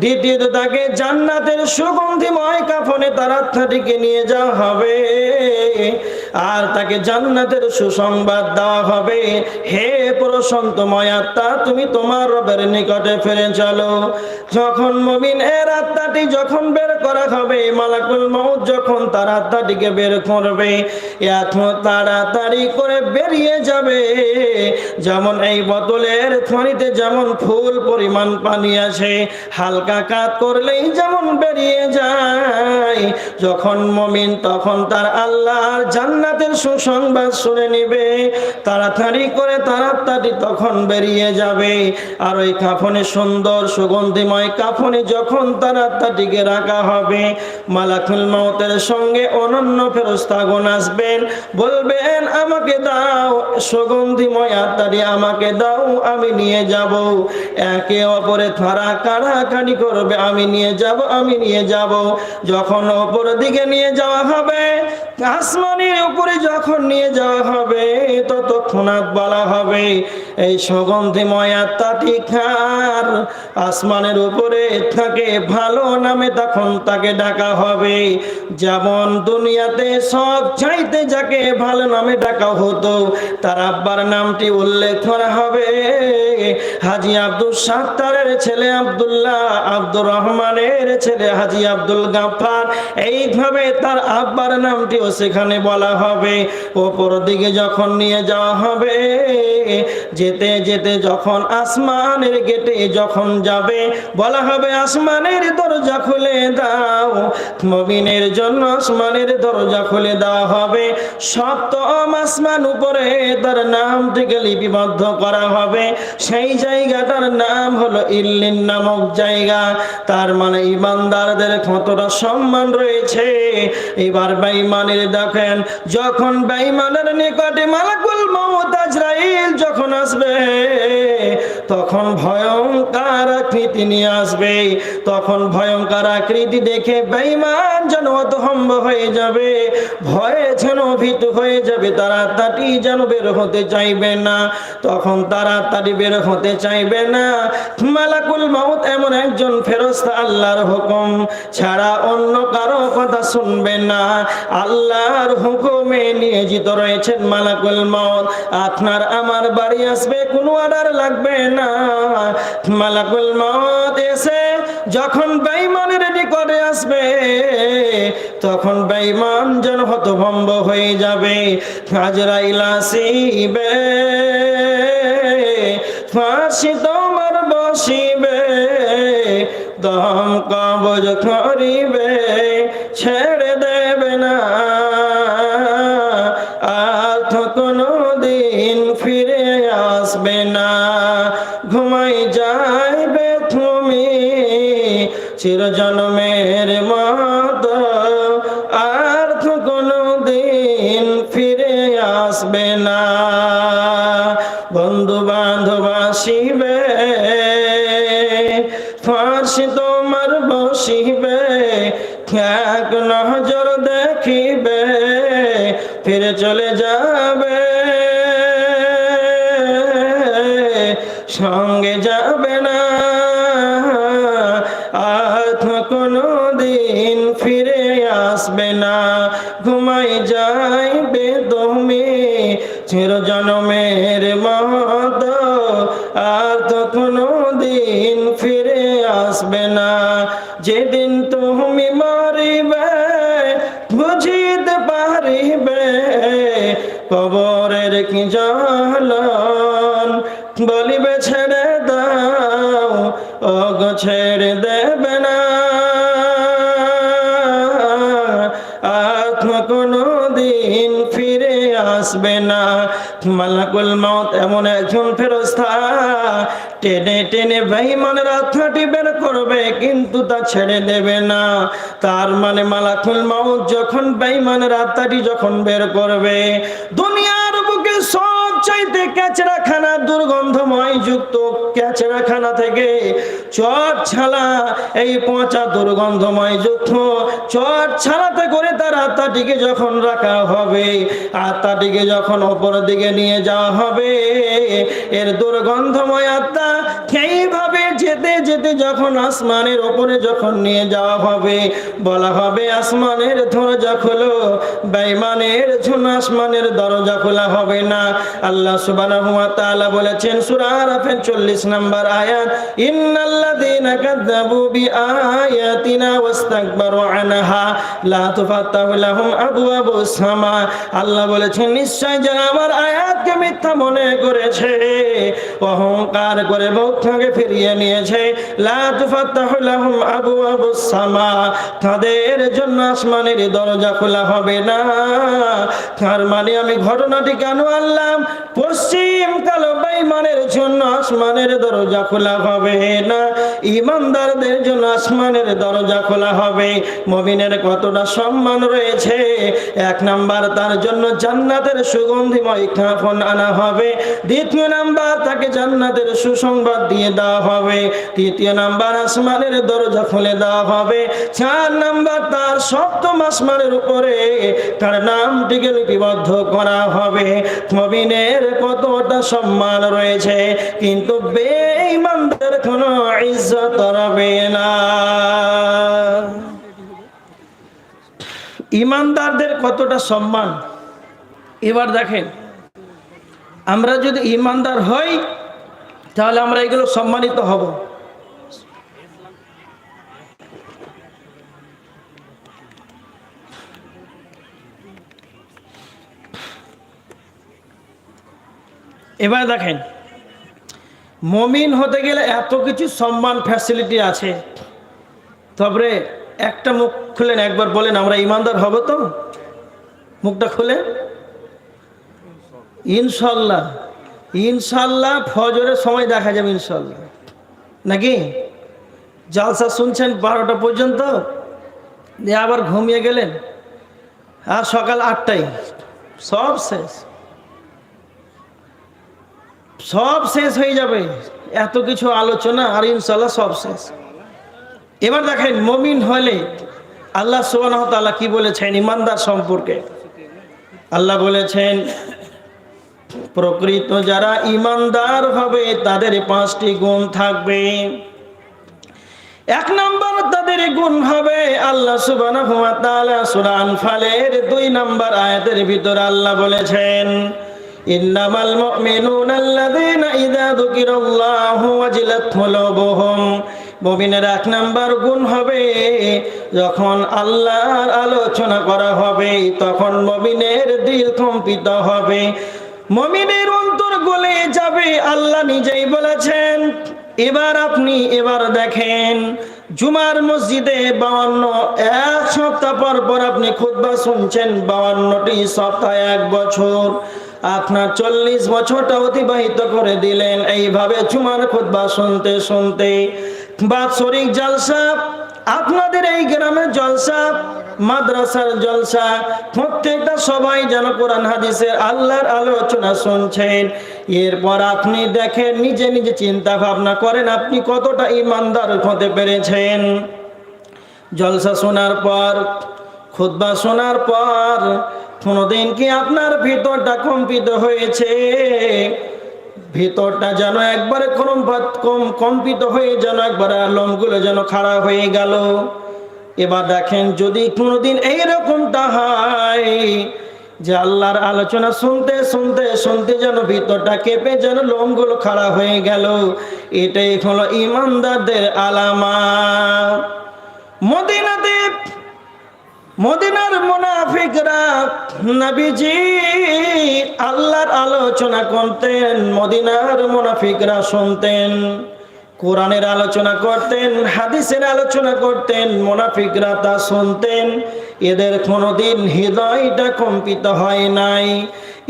দ্বিতীয়ত তাকে জান্নাতের সুগন্ধিময় কাফনে তার আত্মাটিকে নিয়ে যাওয়া হবে। আর তাকে জান্নাতের সুসংবাদ দেওয়া হবে। হে প্রশান্তময় আত্মা, তুমি তোমার রবের নিকটে ফিরে চলো। যখন মমিন এর আত্মাটি যখন বের করা হবে, মালাকুল মৌত যখন তার আত্মাটিকে বের করবে এত তাড়াতাড়ি করে বেরিয়ে যাবে। যেমন এই বোতলের থনিতে যেমন ফুল পরিমাণ পানি আছে হালকা কাত করলেই যেমন বেরিয়ে যায়, যখন মমিন তখন তার আল্লাহর জান্নাতের সুসংবাদ শুনে নিবে। তাড়াতাড়ি করে তাড়াতাড়ি তখন বেরিয়ে যাবে। আর ওই কাফনে সুন্দর সুগন্ধিময় কাফনে যখন তাড়াতাড়িকে রাখা হবে, মালাকুল মৌতের সঙ্গে অনন্য ফেরস্তাগণ আসবেন। বলবেন, আমাকে দাও, সুগন্ধিময় আত্মাটি আমাকে দাও, আমি নিয়ে যাব। একে অপরে থারা কাড়াকাড়ি করবে, আমি নিয়ে যাব আমি নিয়ে যাব। যখন ওপর দিকে নিয়ে যাওয়া হবে আসমানের উপরে যখন নিয়ে যাওয়া হবে, ততক্ষণাৎ বলা হবে, এই সুগন্ধিময় আত্মাটি খার। আসমানের উপরে থাকে ভালো নামে তখন তাকে ডাকা হবে। যেমন দুনিয়াতে সব চাইতে যাকে ভালো নামে ডাকা হতো, তার আব্বার নামটি উল্লেখ করা হবে। হাজি আব্দুল সাত্তারের ছেলে আব্দুল্লাহ আব্দুর রহমানের ছেলে হাজি আব্দুল গাফার এইভাবে তার আব্বার নামটিও সেখানে বলা হবে, ওপর দিকে যখন নিয়ে যাওয়া হবে, যেতে যেতে যখন আসমানের গেটে যখন যাবে, বলা হবে, আসমানের দরজা খুলে দাও। মবিনের জন্য আসমানের দরজা খুলে দেওয়া হবে। সপ্তম আসমান উপরে তার নাম থেকে লিপিবদ্ধ করা হবে। সেই জায়গাটার নাম হলো ইল্লিন নামক জায়গা। তার মানে ইমানদারদের কতটা সম্মান রয়েছে। এবার বেঈমানের দেখেন যখন বেঈমানের নিকটে মালাকুল মউত আজরাইল যখন আসবে তখন ভয়ঙ্কর আকৃতি নিয়ে আসবে, তখন ভয়ঙ্কর আকৃতি দেখে বেঈমান যেন অতহম্ব হয়ে যাবে। ভয়ে যেন ভীত হয়ে যাবে তারা তাটি যেন বের হতে চাইবে না। তখন তারা তাটি বের হতে চাইবে না। মালাকুল মাউত এমন একজন ফেরস্তা, আল্লাহর হুকুম ছাড়া অন্য কারও কথা শুনবে না। আল্লাহর হুকুমে নিয়োজিত রয়েছেন মালাকুল মাউত। আপনার আমার বাড়ি আসবে, কোনো অর্ডার লাগবে না। মালাকুল মাউত এসে যখন বেঈমানের নিকটে আসবে, তখন বেঈমান যেন হতভম্ব হয়ে যাবে। হাজরাইল আসিবে ফাঁসি তোমার বসিবে, দম কবজ করিবে, ছেড়ে চিরজন্মের তুমি মারিবে বুঝিতে পারিবে কবরের কি জালন বলিবে ছেড়ে দাও অগ ছেড়ে দেবে মালাকুল মত এমন একজন ফেরস্তা টেনে টেনে বেঈমানের আত্মাটি বের করবে, কিন্তু তা ছেড়ে দেবে না। তার মানে মালাকুল মাউত যখন বেঈমানের আত্মাটি যখন বের করবে, দুনিয়ার বুকে সব চাইতে ক্যাচড়াখানা দুর্গন্ধময় যুক্ত ক্যাচড়াখানা থেকে। চট ছালা, এই পচা দুর্গন্ধময় যুদ্ধ চট ছালাতে করে তার আত্মাটিকে যখন রাখা হবে, আত্মাটিকে যখন ওপর দিকে নিয়ে যাওয়া হবে, এর দুর্গন্ধময় আত্মা এইভাবে যেতে যেতে যখন আসমানের ওপরে যখন নিয়ে যাওয়া হবে, বলা হবে, আসমানের দরজা খোলো, বেঈমানের জন্য আসমানের দরজা খোলা হবে না। আল্লাহ সুবহানাহু ওয়া তাআলা বলেছেন, সূরা আরাফের 40 নম্বর আয়াত, ইন্নাল্লাযীনা কাযযাবু বিআয়াতিনা ওয়াস্তাকবারু আনহা, লা তুফাত্তাহু লাহুম আবওয়াবুস সামা। আল্লাহ বলেছেন, নিশ্চয় যারা আমার আয়াতকে মিথ্যা মনে করেছে। অহংকার করে মুখ থেকে ফিরিয়ে নিয়েছে। তাদের জন্য আসমানের দরজা খোলা হবে না। তার মানে আমি ঘটনাটি কেন আনলাম? পশ্চিম কালো বেঈমানের জন্য আসমানের দরজা খোলা হবে না। ইমানদারদের জন্য আসমানের দরজা খোলা হবে। মমিনের কতটা সম্মান রয়েছে? এক নাম্বার, তার জন্য জান্নাতের সুগন্ধিময় কাফন আনা হবে। দ্বিতীয় নাম্বার, তাকে জান্নাতের সুসংবাদ দিয়ে দেওয়া হবে। তৃতীয় নাম্বার আসমানের দরজা খুলে দেওয়া হবে। চার নাম্বার তার সপ্তম আসমানের উপরে তার নামটিকে লিপিবদ্ধ করা হবে। মবিনের কতটা সম্মান রয়েছে, কিন্তু বেঈমানদের কোনো ইজ্জত না। ইমানদারদের কতটা সম্মান? এবার দেখেন, আমরা যদি ইমানদার হই তাহলে আমরা এগুলো সম্মানিত হব। এবার দেখেন, মমিন হতে গেলে এত কিছু সম্মান ফ্যাসিলিটি আছে। তবে একটা মুখ খুলেন, একবার বলেন, আমরা ইমানদার হব তো? মুখটা খুলে ইনশাল্লাহ ইনশাল্লাহ ফজরের সময় দেখা যাবে ইনশাল্লাহ। নাকি? জালসা শুনছেন বারোটা পর্যন্ত? দিয়ে আবার ঘুমিয়ে গেলেন। আর সকাল আটটায়। সব শেষ। সব শেষ হয়ে যাবে। এত কিছু আলোচনা আর ইনশাল্লাহ সব শেষ। এবার দেখেন, মমিন হলে আল্লাহ সুবাহ তাআলা কি বলেছেন? ইমানদার সম্পর্কে। আল্লাহ বলেছেন প্রকৃত যারা ইমানদার হবে, তাদের পাঁচটি গুণ থাকবে। এক নম্বর তাদের গুণ হবে আল্লাহ সুবহানাহু ওয়া তাআলা সূরা আনফালের দুই নম্বর আয়াতের ভিতর আল্লাহ বলেছেন, ইন্নামাল ইযা যুকিরাল্লাহু ওয়াজিলাত মুমিনের এক গুণ হবে, যখন আল্লাহর আলোচনা করা হবে, তখন মুমিনের দিল কম্পিত হবে। মুমিনের অন্তর গলে যাবে, আল্লাহ নিজেই বলেছেন। এবার আপনি এবার দেখেন, জুমার মসজিদে বাউান্ন, এক সপ্তাহ পর পর আপনি খুতবা শুনছেন, বাউান্নটি সপ্তাহ এক বছর। আপনার চল্লিশ বছরটা অতিবাহিত করে দিলেন, এইভাবে জুমার খুতবা শুনতে শুনতে। বাৎসরিক জলসা, আপনাদের এই গ্রামের জলসা মাদ্রাসার জলসা, প্রত্যেকটা সবাই যেন কোরআন হাদিসের আল্লাহর আলোচনা শুনছেন। এরপর আপনি দেখেন, নিজে নিজে চিন্তা ভাবনা করেন, আপনি কতটা ইমানদার হতে পেরেছেন। জলসা শোনার পর, খুতবা শোনার পর কোনোদিন কি আপনার ভিতরটা কম্পিত হয়েছে? ভিতরটা যেন একবারে কম কম্পিত হয়ে যেন একবারে লোমগুলো যেন খাড়া হয়ে গেল। এবার দেখেন যদি কোনোদিন এইরকমটা হয় যে আল্লাহর আলোচনা শুনতে শুনতে শুনতে যেন ভিতরটা কেঁপে যেন লোমগুলো খাড়া হয়ে গেল, এটাই হলো ইমানদারদের আলামা। মদিনাতে, মদিনার মুনাফিকরা নবীজি আল্লাহর আলোচনা করতেন, মদিনার মুনাফিকরা শুনতেন। কোরআনের আলোচনা করতেন, হাদিসের আলোচনা করতেন, মুনাফিকরা তা শুনতেন। এদের কোনোদিন হৃদয়টা কম্পিত হয় নাই।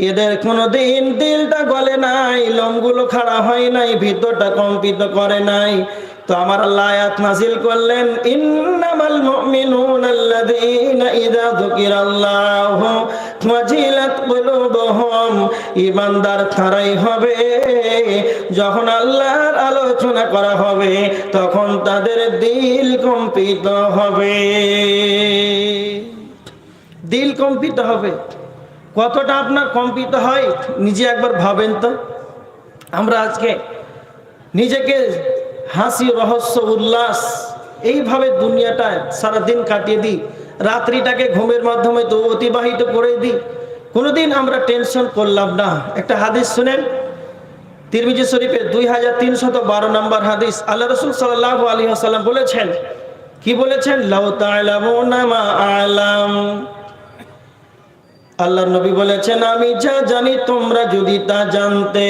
এদের কোনোদিন দিলটা গলে নাই, লোমগুলো খাড়া হয় নাই, ভিতরটা কম্পিত করে নাই। তো আমার আয়াত নাজিল করলেন, ইন্নামাল মুমিনুন আল্লাযীনা ইযা যুকিরাল্লাহু ওয়াজিলাত কুলুবুহুম ইমানদার তারাই হবে। যখন আল্লাহর আলোচনা করা হবে, তখন তাদের দিল কম্পিত হবে। দিল কম্পিত হবে? কতটা আপনার কম্পিত হয়, নিজে একবার ভাবেন তো। আমরা আজকে নিজেকে হাসি, রহস্য, উল্লাস, এইভাবে দুনিয়াটায় সারাদিন কাটিয়ে দিই। রাত্রিটাকে ঘুমের মাধ্যমে তো অতিবাহিত করে দিই। কোনোদিন আমরা টেনশন করলাম না। একটা হাদিস শুনেন, তিরমিজি শরীফের দুই হাজার তিনশত বারো নম্বর হাদিস। আল্লাহ রসুল সাল্লাহ আলী আসাল্লাম বলেছেন, কি বলেছেন? আল্লাহ নবী বলেছেন, আমি যা জানি তোমরা যদি তা জানতে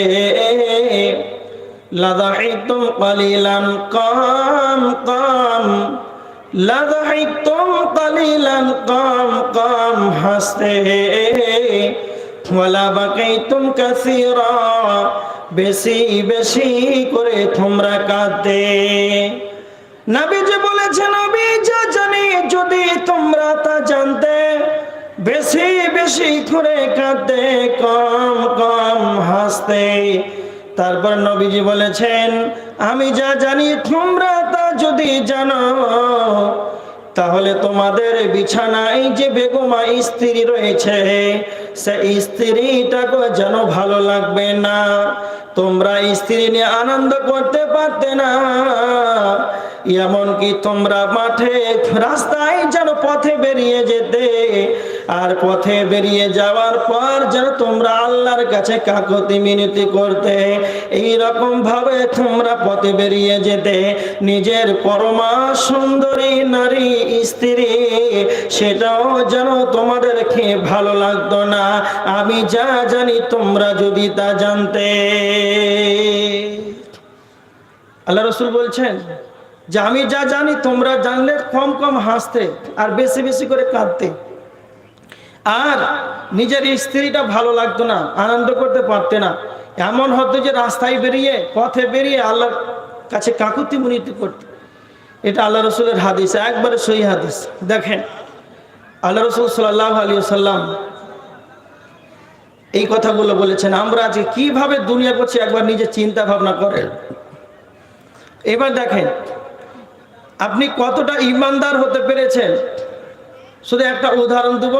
লাদাহিতুম কালিলান কাম কাম। কালিলান কাম কাম হাসতে। ওয়ালা বাকাইতুম কাসীরা, বেশি বেশি করে তোমরা কাঁদতে। নবীজি বলেছেন আমি যা জানি যদি তোমরা তা জানতে, বেশি বেশি করে কাঁদতে, কম কম হাসতে। তারপর নবীজি বলেছেন আমি যা জানি তোমরা তা যদি জানো, তাহলে তোমাদের বিছানায় যে বেগমা স্ত্রী রয়েছে, সে স্ত্রীটাকে যেন ভালো লাগবে না। তোমরা স্ত্রী নিয়ে আনন্দ করতে পারতে না। এমনকি তোমরা মাঠে, রাস্তায় যেন পথে বেরিয়ে যেতে, আর পথে বেরিয়ে যাওয়ার পর যেন তোমরা আল্লাহর কাছে কাকতি মিনতি করতে। এই রকম ভাবে তোমরা পথে বেরিয়ে যেতে। নিজের পরমা সুন্দরী নারী স্ত্রী, সেটাও যেন তোমাদেরকে ভালো লাগতো না। আমি যা জানি তোমরা যদি তা জানতে। আল্লাহ রসুল বলছেন যে আমি যা জানি, তোমরা জানলে কম কম হাসতে আর বেশি বেশি করে কাঁদতে। আর নিজের স্ত্রীটা ভালো লাগতো না, আনন্দ করতে পারতে না। এমন হতো যে রাস্তায় বেরিয়ে, পথে বেরিয়ে আল্লাহর কাছে কাকুতি মুনিতি করতে। এটা আল্লাহ রসুলের হাদিস, একবারে সই হাদিস। দেখেন, আল্লাহ রসুল সাল্লাহ আলী সাল্লাম এই কথাগুলো বলেছেন, আমরা আজকে কীভাবে দুনিয়া করছি, একবার নিজে চিন্তা ভাবনা করেন। এবার দেখেন আপনি কতটা ইমানদার হতে পেরেছেন? শুধু একটা উদাহরণ দেব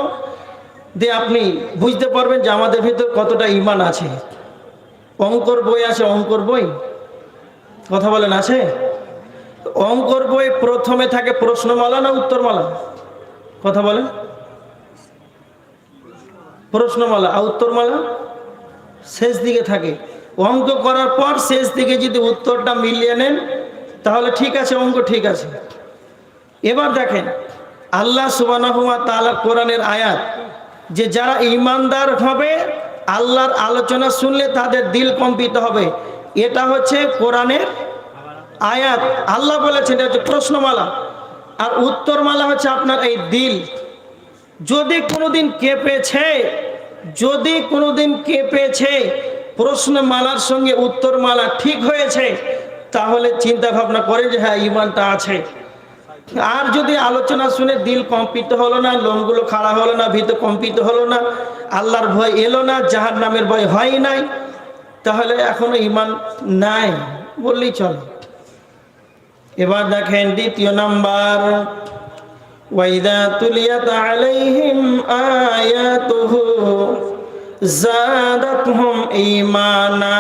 দিয়ে আপনি বুঝতে পারবেন যে আমাদের ভিতর কতটা ইমান আছে। অঙ্কর বই আছে, অঙ্কর বই? কথা বলেন, আছে? অঙ্কর বই প্রথমে থাকে প্রশ্নমালা না উত্তরমালা? কথা বলেন। প্রশ্নমালা, আর উত্তরমালা? শেষ দিকে থাকে। অঙ্ক করার পর শেষ দিকে যদি উত্তরটা মিলিয়ে নেন তাহলে ঠিক আছে, অঙ্ক ঠিক আছে। এবার দেখেন, আল্লাহ সুবানাহুয়া তালার কোরআনের আয়াত, যে যারা ইমানদার হবে, আল্লাহর আলোচনা শুনলে তাদের দিল কম্পিত হবে। এটা হচ্ছে কোরআনের আয়াত। আল্লাহ বলেছেন, এটা হচ্ছে প্রশ্নমালা। আর উত্তরমালা হচ্ছে আপনার এই দিল। যদি কোনোদিন কেঁপেছে, যদি কোনোদিন কেঁপেছে, প্রশ্নমালার সঙ্গে উত্তরমালা ঠিক হয়েছে তাহলে চিন্তা ভাবনা করে যে হ্যাঁ ইমানটা আছে। আর যদি আলোচনা শুনে দিল কম্পিত হলো না, লোমগুলো খাড়া হলো না, ভিতর কম্পিত হলো না, আল্লাহর ভয় এলো না জাহার নামের ভয় হয় নাই, তাহলে এখনও ইমান নাই বললেই চলে। এবার দেখেন দ্বিতীয় নাম্বার ঈমানা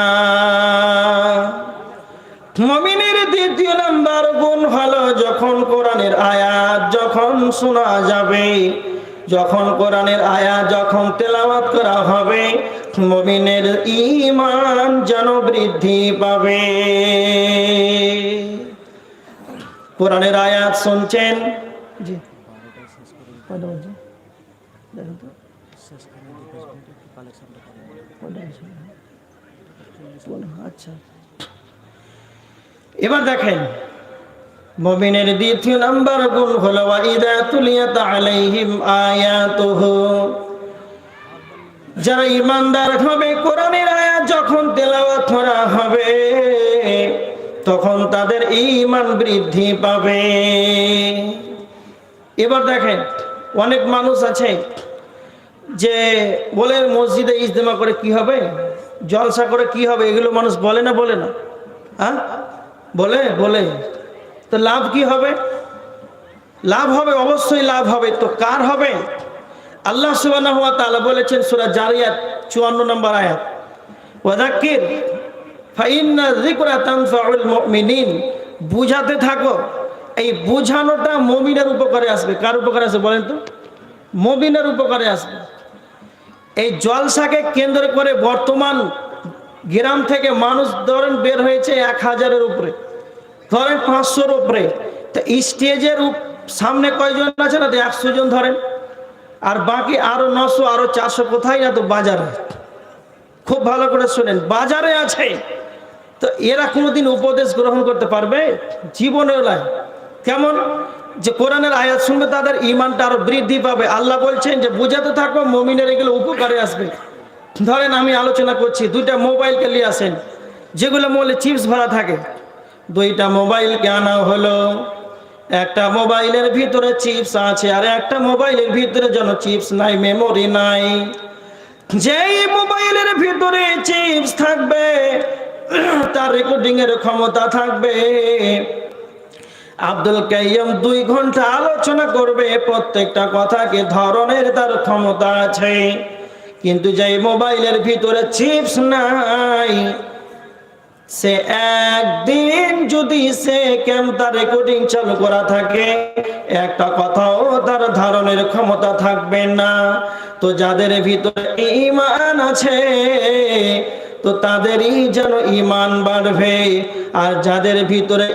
মমিনের দ্বিতীয় নাম্বার গুণ হলো যখন কোরআনের আয়াত যখন শোনা যাবে যখন কোরআনের আয়াত যখন তেলাওয়াত করা হবে মমিনের ঈমান যেন বৃদ্ধি পাবে। কোরআনের আয়াত শুনছেন? জি। আচ্ছা। এবার দেখেন, মমিনের দ্বিতীয় নাম্বার গুণ হলো যারা ইমানদার হবে, কোরআনের আয়াত যখন তেলাওয়াত করা হবে, তখন তাদের ঈমান বৃদ্ধি পাবে। এবার দেখেন, অনেক মানুষ আছে যে বলে, মসজিদে ইজতেমা করে কি হবে? জলসা করে কি হবে? এগুলো মানুষ বলে না বলে না। হ্যাঁ? বলে বলে, তো লাভ কি হবে? লাভ হবে, অবশ্যই লাভ হবে। তো কার হবে? আল্লাহ তাআলা বলেছেন সূরা জারিয়াত 54 নম্বর আয়াত। ওয়াযাক্কির ফাইন্না যিকরা তানফাউল মুমিনিন। বুঝাতে থাকো, এই বুঝানোটা মুমিনের উপকারে আসবে। কার উপকারে আসবে বলেন তো? মুমিনের উপকারে আসবে। এই জলসাকে কেন্দ্র করে বর্তমান গ্রাম থেকে মানুষ ধরেন বের হয়েছে এক হাজারের উপরে। ধরেন পাঁচশোর উপরে। তো স্টেজের সামনে কয়জন আছে না? তো একশো জন ধরেন। আর বাকি আরও নশো, আরও চারশো কোথায় না? তো বাজারে। খুব ভালো করে শোনেন, বাজারে আছে। তো এরা কোনোদিন উপদেশ গ্রহণ করতে পারবে? জীবনেও নয়। কেমন? যে কোরআনের আয়াত শুনবে তাদের ইমানটা আরও বৃদ্ধি পাবে। আল্লাহ বলছেন যে, বুঝাতে থাকো, মমিনের এগুলো উপকারে আসবে। ধরেন আমি আলোচনা করছি, দুইটা মোবাইলকে নিয়ে আসেন, যেগুলো মোবাইলে চিপস ভরা থাকে। দুইটা মোবাইলকে আনা হলো। একটা মোবাইলের ভিতরে চিপস আছে, আর একটা মোবাইলের ভিতরে যেন চিপস নাই মেমোরি নাই। যেই মোবাইলের ভিতরে চিপস থাকবে, তার রেকর্ডিং এর ক্ষমতা থাকবে। আব্দুল কাইয়ম দুই ঘণ্টা আলোচনা করবে, প্রত্যেকটা কথাকে ধরনের তার ক্ষমতা আছে। কিন্তু যেই মোবাইলের ভিতরে চিপস নাই, সে একদিন যদি সে ক্যামেরা রেকর্ডিং চালু করা থাকে, একটা কথাও তার ধারণের ক্ষমতা থাকবে না। তো যাদের ভিতরে ইমান আছে, তো তাদেরই যেন ইমান বাড়বে। আর যাদের ভিতরে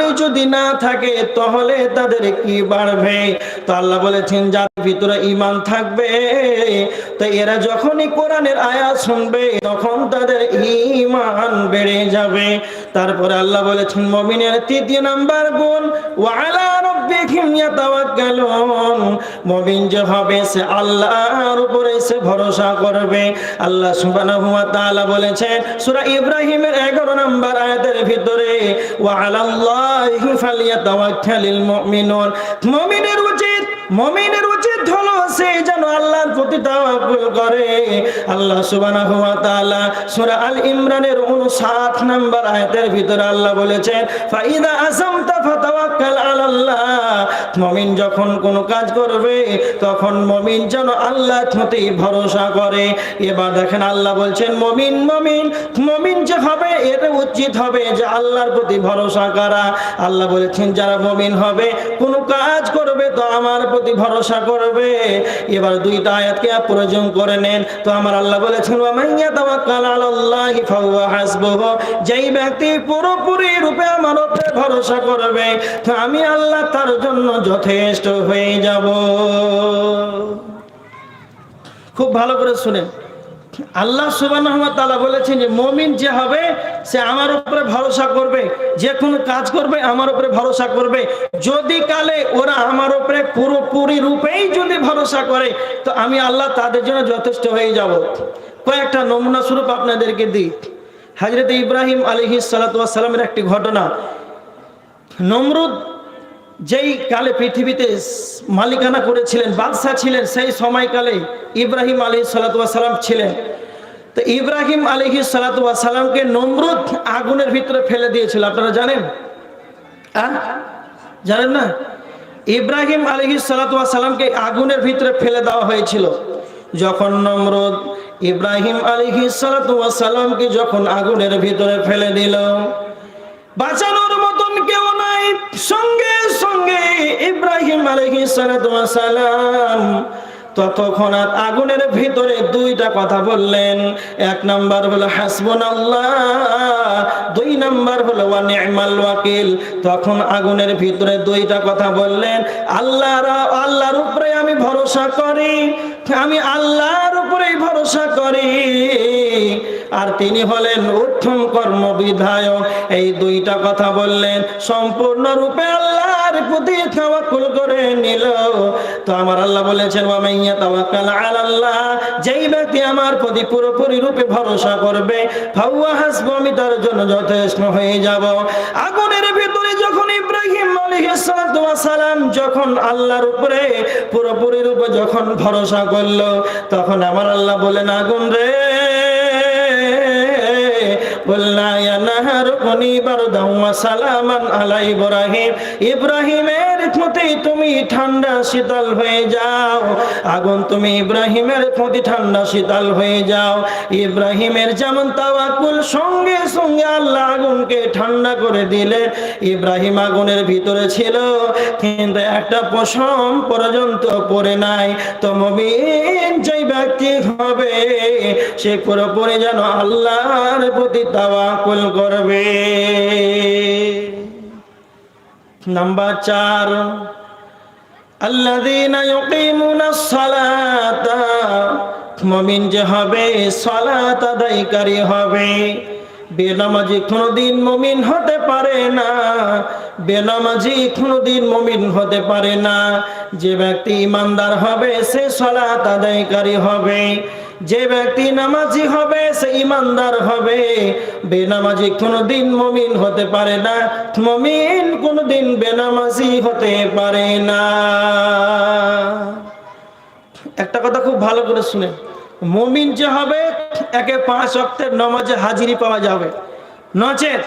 ইমানই যদি না থাকে, তাহলে তাদের কি বাড়বে? তো আল্লাহ বলেছেন, যাদের ভিতরে ইমান থাকবে, তো এরা যখনই কোরআনের আয়াত শুনবে, তখন তাদের ইমান বেড়ে যাবে। তারপরে আল্লাহ বলেছেন, মমিনের তৃতীয় নাম্বার গুণ ওয়ালা রাব্বিহিম ইয়াতাওয়াক্কালুন। মুমিন যে হবে, সে আল্লাহর উপরে সে ভরসা করবে। আল্লাহ সুবহানাহু ওয়া তাআলা বলেছেন, সূরা ইব্রাহিমের 11 নম্বর আয়াতের ভিতরে, ওয়া আলাল্লাহি ফালিয়াতাওয়াক্কালিল মুমিনুন। মুমিনের উচিত মুমিনের উচিত হলো সে যেন আল্লাহর প্রতি তাওয়াক্কুল করে। আল্লাহ সুবহানাহু ওয়া তাআলা সূরা আল ইমরানের 59 নম্বর আয়াতের ভিতরে আল্লাহ বলেছেন ফাইদা আসামতা ফাতাওয়াক্কাল আলাল্লাহ মুমিন যখন কোনো কাজ করবে, তখন মুমিন যেন আল্লাহর প্রতি ভরসা করে। এবার দেখেন আল্লাহ বলছেন, মুমিন মুমিন মুমিন যে হবে এর উচিত হবে যে আল্লাহর প্রতি ভরসা করা? আল্লাহ বলেছেন, যারা মুমিন হবে, কোনো কাজ করবে তো আমার প্রতি ভরসা করবে। এবার দুইটা আয়াতকে প্রয়োজন করে নেন। তো আমার আল্লাহ বলেছেন যেই ব্যক্তি পুরোপুরি রূপে আমার ভরসা করবে আমি আল্লাহ তার জন্য যথেষ্ট হয়ে যাব। খুব ভালো করে শুনেন। আল্লাহ সুবহানাহু ওয়া তাআলা বলেছেন যে, মুমিন যে হবে, সে আমার উপরে ভরসা করবে, যে কোনো কাজ করবে, আমার উপরে ভরসা করবে। যদি কালে ওরা আমার উপরে পুরোপুরি রূপেই যদি ভরসা করে, তো আমি আল্লাহ তাদের জন্য যথেষ্ট হয়ে যাব। কয়েকটা নমুনা স্বরূপ আপনাদেরকে দিই। হাজরত ইব্রাহিম আলহি সালামের একটি ঘটনা। নমরুদ যেই কালে পৃথিবীতে মালিকানা করেছিলেন, বাদশাহ ছিলেন, সেই সময়কালে ইব্রাহিম আলী সালাম ছিলেন। তো ইব্রাহিম আলহি সালামকে নমরুদ আগুনের ভিতরে ফেলে দিয়েছিল, আপনারা জানেন? জানেন না? ইব্রাহিম আলহি সালামকে আগুনের ভিতরে ফেলে দেওয়া হয়েছিল। যখন নমরুদ ইব্রাহিম আলহি সালামকে যখন আগুনের ভিতরে ফেলে দিল, বাঁচানোর মতন কেউ নাই। সঙ্গে সঙ্গে ইব্রাহিম আলাইহিস সালাম আগুনের ভিতরে দুইটা কথা বললেন। এক নাম্বার হলো হাসবুন দুই নাম্বার হলো, ওয়া নি'মাল ওয়াকিল। তখন আগুনের ভিতরে দুইটা কথা বললেন। আল্লাহর আল্লাহর উপরে আমি ভরসা করি। আমি আল্লাহর উপরেই ভরসা করি। আর তিনি হলেন উত্তম কর্ম বিধায়ক। এই দুইটা কথা বললেন সম্পূর্ণরূপে আল্লাহর প্রতি তাওয়াক্কুল করে নিল। তো আমার আল্লাহ বলেছেন ওয়া মাইয়া তাওয়াক্কাল আলাল্লাহ যেই ব্যক্তি আমার প্রতি পুরোপুরি রূপে ভরসা করবে, ফাহুয়া হাসবু, আমি তার জন্য যথেষ্ট হয়ে যাব। আগুনের ভিতরে যখন ইব্রাহিম সালাম যখন আল্লাহর উপরে পুরোপুরি রূপে যখন ভরসা করল, তখন আমার আল্লাহ বলেন, আগুন রে বললা ইয়া নাহার কুনি বারদাও ওয়া সালামান আলা ইব্রাহিম। ইব্রাহিমের প্রতি তুমি ঠান্ডা শীতল হয়ে যাও। আগুন তুমি ইব্রাহিমের প্রতি ঠান্ডা শীতল হয়ে যাও। ইব্রাহিমের যেমন তাওয়াক্কুল সঙ্গে সঙ্গে আল্লাহ আগুনকে ঠান্ডা করে দিলেন। ইব্রাহিম আগুনের ভিতরে ছিল, কিন্তু একটা পশম পর্যন্ত পড়ে নাই। তো মবিন যেই ব্যক্তি হবে, সে পুরোপুরি যেন আল্লাহর প্রতি তাওয়াক্কুল করবে। নাম্বার চার মুমিন যে হবে, সালাত আদায়কারী হবে। বেনামাজি কোনোদিন মুমিন হতে পারে না। বেনামাজি কোনোদিন মুমিন হতে পারে না। যে ব্যক্তি ইমানদার হবে, সে সালাত আদায়কারী হবে। যে ব্যক্তি নামাজি হবে, সে ইমানদার হবে। বেনামাজি কোনোদিন মমিন হতে পারে না। মমিন কোনোদিন বেনামাজি হতে পারে না। একটা কথা খুব ভালো করে শুনে। মমিন যে হবে, একে পাঁচ অক্টের নমাজে হাজিরি পাওয়া যাবে। নচেত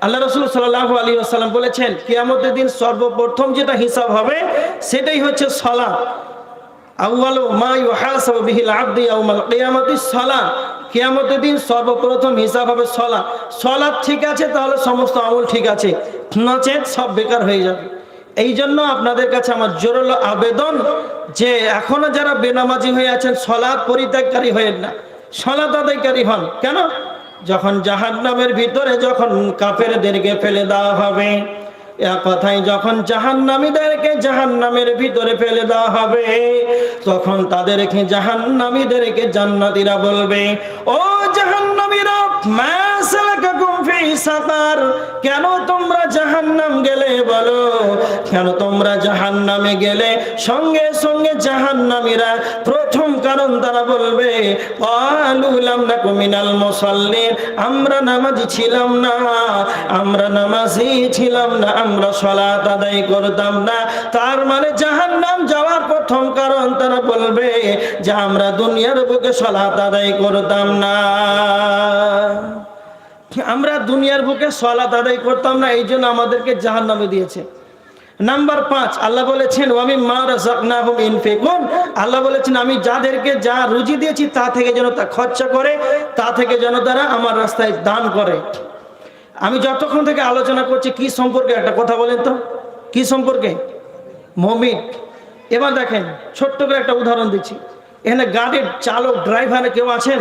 আল্লাহ রসুল সাল্লাহ আলী আসাল্লাম বলেছেন, কিয়ামতের দিন সর্বপ্রথম যেটা হিসাব হবে, সেটাই হচ্ছে সলা আউয়ালু মা ইউহাসাবু বিহিল আবদি ইয়াউমাল কিয়ামাতি সালাহ কিয়ামতের দিন সর্বপ্রথম হিসাব হবে সলা। সলাৎ ঠিক আছে, তাহলে সমস্ত আমল ঠিক আছে। নচেত সব বেকার হয়ে যাবে। এই জন্য আপনাদের কাছে আমার জোরাল আবেদন যে এখনও যারা বেনামাজি হয়ে আছেন সলাৎ পরিত্যাগকারী হয়েন না। সলাৎ আদায়কারী হন। কেন? যখন জাহান্নামের ভিতরে যখন কাফেরদেরকে ফেলে দেওয়া হবে কথায় যখন জাহান্নামীদেরকে জাহান্নামের ভিতরে ফেলে দেওয়া হবে, তখন তাদেরকে জাহান্নামীদেরকে জান্নাতীরা বলবে, ও জাহান্নামীরা, মা সালাকাকুম ফি সাকার কেন তোমরা জাহান্নাম গেলে বলো? কেন তোমরা জাহান্নামে গেলে? সঙ্গে সঙ্গে জাহান্নামীরা প্রথম কারণ তারা বলবে মিনাল মুসাল্লিন, আমরা নামাজি ছিলাম না, আমরা নামাজি ছিলাম না, আমরা সালাত আদায় করতাম না। তার মানে জাহান্নাম যাওয়ার প্রথম কারণ তারা বলবে যে, আমরা দুনিয়ার বুকে সালাত আদায় করতাম না। আমরা দুনিয়ার বুকে সলাত আদায় করতাম না এই জন্য আমাদেরকে জাহান নামে দিয়েছে। নাম্বার পাঁচ, আল্লাহ বলেছেন আমি মা রাজাকনাহুম ইনফিকুন। আল্লাহ বলেছেন, আমি যাদেরকে যা রুজি দিয়েছি, তা থেকে যেন তা খরচা করে, তা থেকে যেন তারা আমার রাস্তায় দান করে। আমি যতক্ষণ থেকে আলোচনা করছি, কি সম্পর্কে একটা কথা বলেন তো? কি সম্পর্কে? মমিন। এবার দেখেন, ছোট্ট করে একটা উদাহরণ দিচ্ছি। এখানে গাড়ির চালক, ড্রাইভারে কেউ আছেন?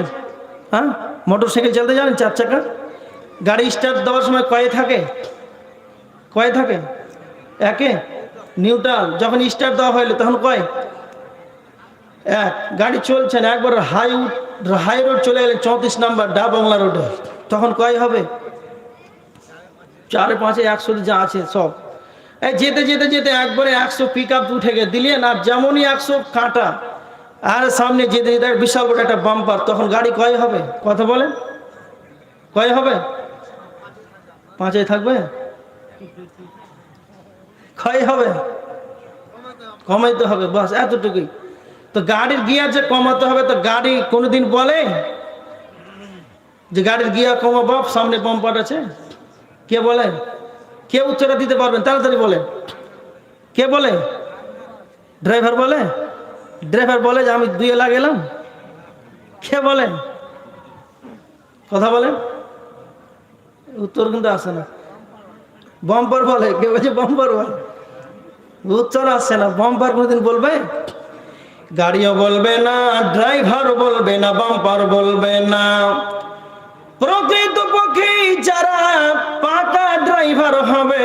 হ্যাঁ? মোটর সাইকেল চালাতে জানেন চার চাকা? গাড়ি স্টার্ট দেওয়ার সময় কয়ে থাকে? কয়ে থাকে? একে? নিউট্রাল। যখন স্টার্ট দেওয়া হইল, তখন কয়? এক। গাড়ি চলছে না, একবার হাই হাই রোড চলে গেলে চৌত্রিশ নাম্বার, ডা বাংলা রোডে তখন কয় হবে? চারে পাঁচে একশো যা আছে, সব। এই যেতে যেতে যেতে একবারে একশো পিক আপ উঠে গে দিলেন আর যেমনই একশো কাঁটা, আর সামনে যেতে যেতে বিশাল বড় একটা বাম্পার তখন গাড়ি কয় হবে? কথা বলেন। কয় হবে? পাঁচে থাকবে? ক্ষয় হবে। কমাইতে হবে, বাস, এতটুকুই। তো গাড়ির গিয়ার যে কমাতে হবে, তো গাড়ি কোনোদিন বলে? যে গাড়ির গিয়ার কমাবো, সামনে পাম্পার আছে? কে বলে? কে উত্তরটা দিতে পারবেন? তাড়াতাড়ি বলে কে বলে? ড্রাইভার বলে? ড্রাইভার বলে যে আমি দুয়ে এলা গেলাম। কে বলে? কথা বলেন উত্তর কিন্তু আসে না। বম্পার বলে, কে বলছে বম্পার বলে। উত্তর আসছে না বম্পার কোনদিন বলবে? গাড়িও বলবে না ড্রাইভার বলবে না বাম্পার বলবে না। প্রকৃত পক্ষে যারা পাকা ড্রাইভার হবে,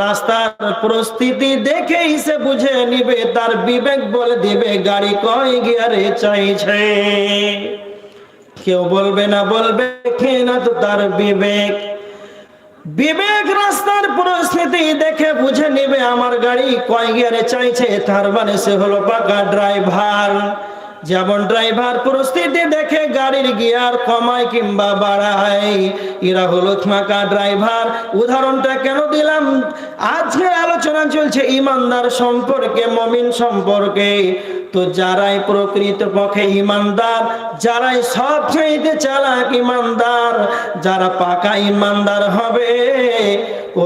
রাস্তার পরিস্থিতি দেখেই সে বুঝে নিবে, তার বিবেক বলে দিবে, গাড়ি কয় গিয়ারে চাইছে। কেউ বলবে না, বলবে কে না তো তার বিবেক। বিবেক রাস্তার পরিস্থিতি দেখে বুঝে নিবে আমার গাড়ি কয় গিয়ারে চাইছে। তার মানে সে হলো পাকা ড্রাইভার। যেমন ড্রাইভার পরিস্থিতি দেখে গাড়ির গিয়ার কমায় কিংবা বাড়ায়। এরা হলো মাকা ড্রাইভার। উদাহরণটা কেন দিলাম? আজকে আলোচনা চলছে ইমানদার সম্পর্কে, মমিন সম্পর্কে। তো যারাই প্রকৃত পক্ষে ইমানদার, যারাই সব চাইতে চালাক ইমানদার, যারা পাকা ইমানদার হবে,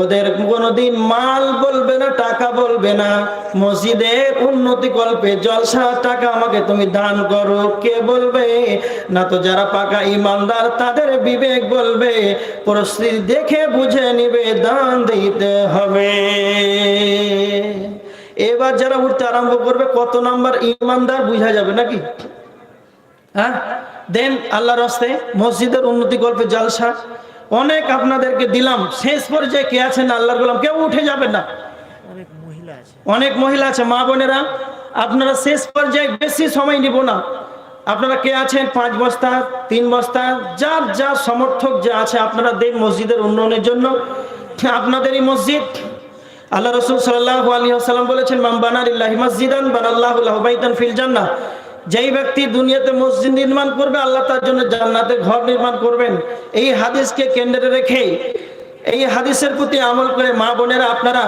ওদের কোনোদিন মাল বলবে না, টাকা বলবে না। মসজিদের উন্নতি কল্পে জলসা টাকা আমাকে তুমি দান করো, কে বলবে? না তো যারা পাকা ইমানদার, তাদের বিবেক বলবে পরিস্থিতি দেখে বুঝে নিবে, দান দিতে হবে। এবার যারা উঠতে আরম্ভ করবে কত নাম্বার ইমানদার বুঝা যাবে নাকি? হ্যাঁ? দেন আল্লাহর রাস্তায় মসজিদের উন্নতি গল্পে জালসা। অনেক আপনাদেরকে দিলাম। শেষ পর্যায়ে কে আছেন আল্লাহর গোলাম? কেউ উঠে যাবে না। অনেক মহিলা আছে। অনেক মহিলা আছে মা বোনেরা। আপনারা শেষ পর্যায়ে বেশি সময় নিব না। আপনারা কে আছেন? পাঁচ বস্তা তিন বস্তা যার যা সমর্থক যা আছে আপনারা দেন মসজিদের উন্নয়নের জন্য। আপনাদেরই মসজিদ আল্লাহ রসুল সাল্লাহ আলী আসসালাম বলেছেন মাম বানারিল্লাহি মসজিদান বানাল্লাহ বাইতান ফিল জান্নাহ। যেই ব্যক্তি দুনিয়াতে মসজিদ নির্মাণ করবে, আল্লাহ তার জন্য জান্নাতে ঘর নির্মাণ করবেন। এই হাদিসকে কেন্দ্রে রেখে এই হাদিসের প্রতি আমল করে মা বোনেরা, আপনারা